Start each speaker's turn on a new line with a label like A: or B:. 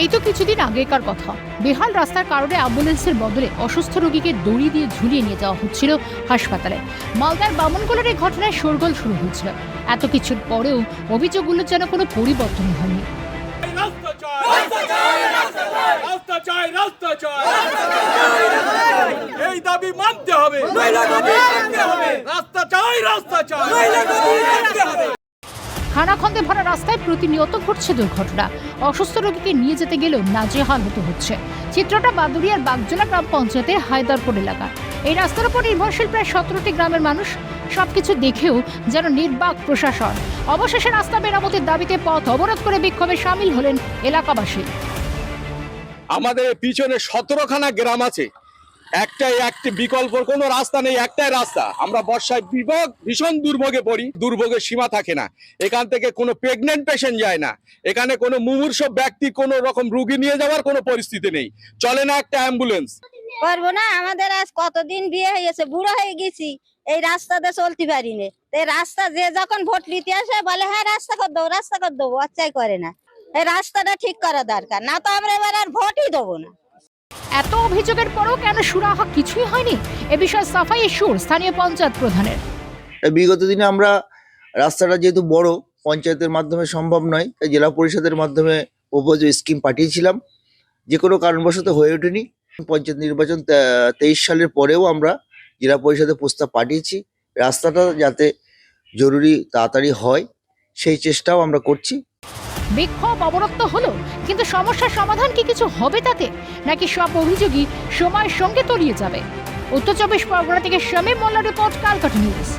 A: এই তো কিছুদিন আগেকার কথা। বেহাল রাস্তার কারণে অ্যাম্বুলেন্সের বদলে অসুস্থ রোগীকে দড়ি দিয়ে ঝুলিয়ে নিয়ে যাওয়া হচ্ছিল হাসপাতালে। মালদার বামনগোলার এই ঘটনায় শোরগোল শুরু হয়েছিল। এত কিছুর পরেও অভিযোগগুলোর যেন কোনো পরিবর্তন হয়নি।
B: রাস্তা চাই রাস্তা চাই রাস্তা চাই রাস্তা চাই। এই দাবি মানতে হবে। রাস্তা চাই রাস্তা চাই
A: খানাখন্দে ভরা রাস্তায় প্রতিনিয়ত ঘটছে দুর্ঘটনা। অসুস্থ রোগীকে নিয়ে যেতে গেলেও নাজেহাল হতে হচ্ছে। চিত্রটা বাদুরিয়ার বাগজোলা গ্রাম পঞ্চায়েতের হায়দারপুর এলাকা এই রাস্তার উপর নির্ভরশীল প্রায় সতেরোটি গ্রামের মানুষ সবকিছু দেখেও যেন নির্বাক প্রশাসন। অবশেষে রাস্তা মেরামতের দাবিতে পথ অবরোধ করে বিক্ষোভে সামিল হলেন এলাকাবাসী।
C: আমাদের পিছনে সতেরোখানা গ্রাম আছে। একটাই একটি বিকল্প কোনো রাস্তা নেই, একটাই রাস্তা। আমরা বর্ষায় বিভোগ, ভীষণ দুর্ভোগে পড়ি। দুর্ভোগের সীমা থাকে না। এখান থেকে কোনো প্রেগনেন্ট পেশেন্ট যায় না। এখানে কোনো মুমূর্ষ ব্যক্তি কোনো রকম রুগী নিয়ে যাওয়ার কোনো পরিস্থিতি নেই। চলে না একটা অ্যাম্বুলেন্স
D: পারব না, আমাদের আজ কতদিন বিয়ে হয়ে গেছে, বুড়ো হয়ে গেছি। এই রাস্তাতে চলতে পারি না। এই রাস্তা যে যখন ভোট নিতে আসে, বলে হ্যাঁ রাস্তা কর দেবো, রাস্তা কর দেবো আচ্ছাই করে না। এই রাস্তাটা ঠিক করা দরকার, না তো আমরা এবার আর ভোটই দেবো না।
A: এত অভিযোগের পরও কেন সুরাহা কিছুই হয়নি? এ বিষয়ে সাফাই সুর স্থানীয় পঞ্চায়েত প্রধানের।
E: বিগত দিনে আমরা রাস্তাটা যেহেতু বড়, পঞ্চায়েতের মাধ্যমে সম্ভব নয়, তাই জেলা পরিষদের মাধ্যমে প্রপোজ স্কিম পাঠিয়েছিলাম। যে কোনো কারণবশত হয়ে ওঠেনি। পঞ্চায়েত নির্বাচন তেইশ সালের পরেও আমরা জেলা পরিষদে প্রস্তাব পাঠিয়েছি। রাস্তাটা যাতে জরুরি, তাড়াতাড়ি হয়, সেই চেষ্টাও আমরা করছি।
A: বিক্ষোভ অবরক্ত হলো, কিন্তু সমস্যার সমাধান কি কিছু হবে তাতে? নাকি সব অভিযোগই সময়ের সঙ্গে তলিয়ে যাবে? উত্তর চব্বিশ পরগনা থেকে Shamim Molla report, Calcutta news.